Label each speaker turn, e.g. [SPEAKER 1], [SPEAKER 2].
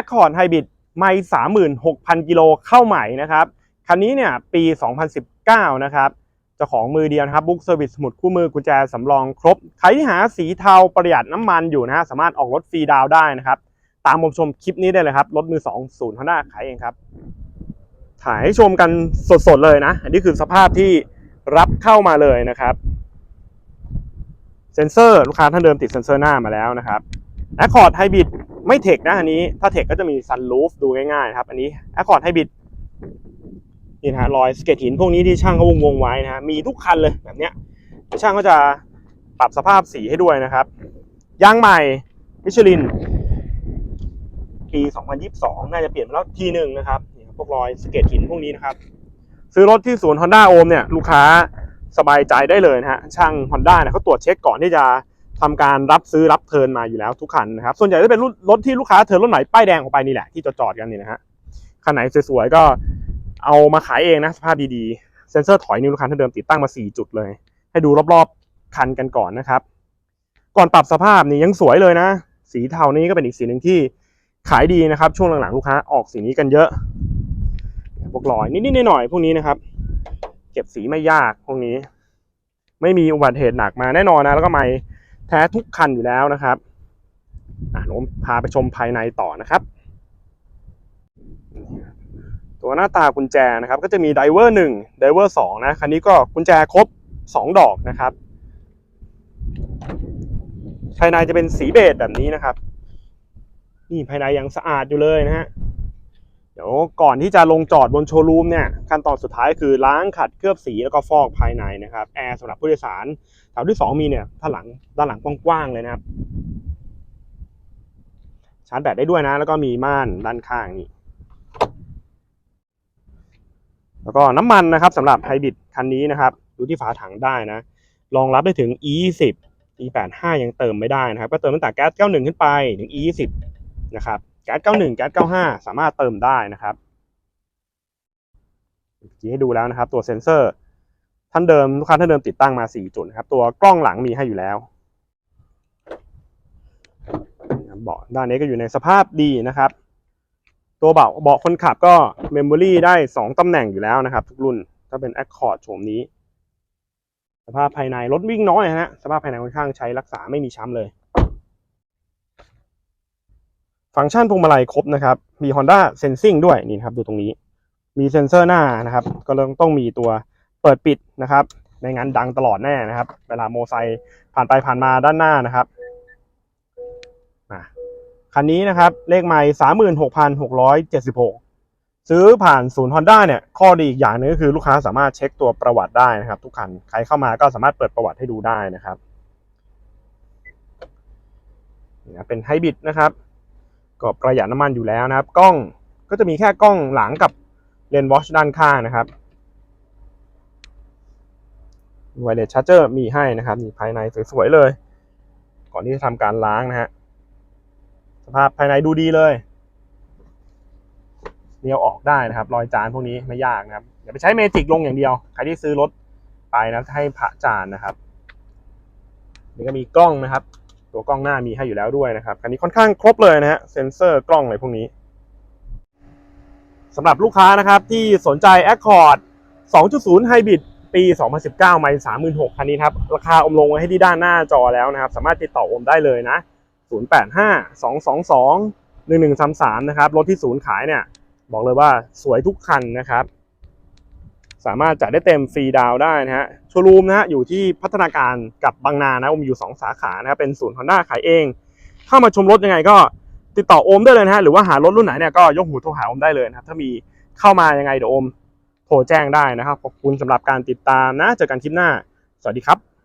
[SPEAKER 1] Accord Hybrid ไม่36,000กิโลเข้าใหม่นะครับ คันนี้เนี่ยปี 2019 นะครับเจ้าของมือเดียวนะครับบุ๊กเซอร์วิสสมุดคู่มือกุญแจสำรองครบ ใครที่หาสีเทาประหยัดน้ำมันอยู่นะฮะสามารถออกรถฟรีดาวได้นะครับ ตามผมชมคลิปนี้ได้เลยครับ รถมือ2ศูนย์ฮอนด้าขายเองครับ ถ่ายให้ชมกันสดๆเลยนะ อันนี้คือสภาพที่รับเข้ามาเลยนะครับ เซ็นเซอร์ลูกค้าท่านเดิมติดเซ็นเซอร์หน้ามาแล้วนะครับ Accord Hybrid ไไม่เทคนะอันนี้ ถ้าเทคก็จะมี Sunroof ดูง่ายๆครับอันนี้ Accord Hybrid นี่นะรอยสเก็ตหินพวกนี้ที่ช่างเขาวงวงไว้นะฮะมีทุกคันเลยแบบเนี้ยช่างก็จะปรับสภาพสีให้ด้วยนะครับยางใหม่มิชลิน ปี 2022 น่าจะเปลี่ยนมาแล้วทีหนึ่งนะครับพวกรอยสเก็ตหินพวกนี้นะครับ ซื้อรถที่ศูนย์ Honda โอมเนี่ย ลูกค้าสบายใจได้เลยนะฮะช่าง Honda เนี่ยเขาตรวจเช็คก่อนที่จะ ทำการรับซื้อรับเทินมาอยู่แล้วทุกคันนะครับ ส่วนใหญ่จะเป็นรุ่นรถที่ลูกค้าเทิร์นรถไหนป้ายแดงออกไปนี่แหละที่จอดกันนี่นะฮะคันไหนสวยๆก็เอามาขายเองนะสภาพดีๆ เซ็นเซอร์ถอยนิ้วลูกค้าท่าเดิมติดตั้งมา 4 จุดเลย ให้ดูรอบๆคันกันก่อนนะครับ ก่อนปรับสภาพนี่ยังสวยเลยนะ สีเทานี้ก็เป็นอีกสีหนึ่งที่ขายดีนะครับ ช่วงหลังๆลูกค้าออกสีนี้กันเยอะพวกรอยนิดๆหน่อยๆพวกนี้นะครับ เก็บสีไม่ยากพวกนี้ ไม่มีอุบัติเหตุหนักมาแน่นอนนะแล้วก็ไม่ แท้ทุกคันอยู่แล้วนะครับอะผมพาไปชมภายในต่อนะครับ ตัวหน้าตากุญแจนะครับ ก็จะมีไดเวอร์หนึ่งไดเวอร์สองนะ คันนี้ก็กุญแจครบสองดอกนะครับภายในจะเป็นสีเบจแบบนี้นะครับ นี่ภายในยังสะอาดอยู่เลยนะฮะ เดี๋ยวก่อนที่จะลงจอดบนโชว์รูมเนี่ยขั้นตอนสุดท้ายคือล้างขัดเคลือบสีแล้วก็ฟอกภายในนะครับแอร์สำหรับผู้โดยสารแถวที่ 2 มีเนี่ยด้านหลังด้านหลังกว้างๆเลยนะครับชาร์จแบตได้ด้วยนะ แล้วก็มีม่านด้านข้างนี่แล้วก็น้ำมันนะครับสำหรับไฮบริดคันนี้นะครับ ดูที่ฝาถังได้นะรองรับได้ถึง E20 E85 ยังเติมไม่ได้นะครับ ก็เติมตั้งแต่แก๊ส91 ขึ้นไปถึง E20 นะครับ แก๊ส91แก๊ส95สามารถเติมได้นะครับจีให้ดูแล้วนะครับ ตัวเซ็นเซอร์ ท่านเดิมลูกค้าท่านเดิมติดตั้งมา4จุดนะครับ ตัวกล้องหลังมีให้อยู่แล้วเบาะด้านนี้ก็อยู่ในสภาพดีนะครับ ตัวเบาะเบาะคนขับก็เมมโมรี่ได้2ตำแหน่งอยู่แล้วนะครับ ทุกรุ่นถ้าเป็น Accord โฉมนี้ สภาพภายในรถวิ่งน้อยนะฮะสภาพภายในค่อนข้างใช้รักษาไม่มีช้ำเลย ฟังก์ชันพวงมาลัยครบนะครับ มี Honda Sensing ด้วยนี่ครับดูตรงนี้ มีเซ็นเซอร์หน้านะครับ ก็ต้องมีตัวเปิดปิดนะครับ ในงานดังตลอดแน่นะครับ เวลาโมไซค์ผ่านไปผ่านมาด้านหน้านะครับอะคันนี้นะครับเลขไมล์สามหมื่นหกพันหกร้อยเจ็ดสิบหกซื้อผ่านศูนย์ Honda เนี่ยข้อดีอีกอย่างนึงก็คือลูกค้าสามารถเช็คตัวประวัติได้นะครับ ทุกคันใครเข้ามาก็สามารถเปิดประวัติให้ดูได้นะครับนี่นะเป็นไฮบริดนะครับ ก็ประหยัดน้ำมันอยู่แล้วนะครับ กล้องก็จะมีแค่กล้องหลังกับเลนส์วอชด้านข้างนะครับไวเลสชาร์เจอร์มีให้นะครับนี่ภายในสวยๆเลย ก่อนที่จะทำการล้างนะฮะสภาพภายในดูดีเลยเนียวออกได้นะครับ รอยจานพวกนี้ไม่ยากนะครับอย่าไปใช้เมจิกลงอย่างเดียว ใครที่ซื้อรถไปนะให้ผะจานนะครับนี่ก็มีกล้องนะครับ ตัวกล้องหน้ามีให้อยู่แล้วด้วยนะครับคันนี้ค่อนข้างครบเลยนะฮะเซ็นเซอร์กล้องอะไรพวกนี้สำหรับลูกค้านะครับที่สนใจ Accord 2.0 Hybrid ปี 2019 ไม่36,000 คันนี้ครับ ราคาอมลงไว้ให้ที่ด้านหน้าจอแล้วนะครับ สามารถติดต่ออมได้เลยนะ 085 222 1133 นะครับ รถที่ศูนย์ขายเนี่ย บอกเลยว่าสวยทุกคันนะครับ สามารถจัดได้เต็มฟรีดาวได้นะฮะโชว์รูมนะฮะอยู่ที่พัฒนาการกับบางนานะอมอยู่ 2 สาขานะครับเป็นศูนย์ฮอนด้าขายเอง เข้ามาชมรถยังไงก็ติดต่อโอมได้เลยนะฮะหรือว่าหารถรุ่นไหนเนี่ยก็ยกหูโทรหาโอมได้เลยนะครับถ้ามีเข้ามายังไงเดี๋ยวโอมโทรแจ้งได้นะครับขอบคุณสำหรับการติดตามนะเจอกันคลิปหน้า สวัสดีครับ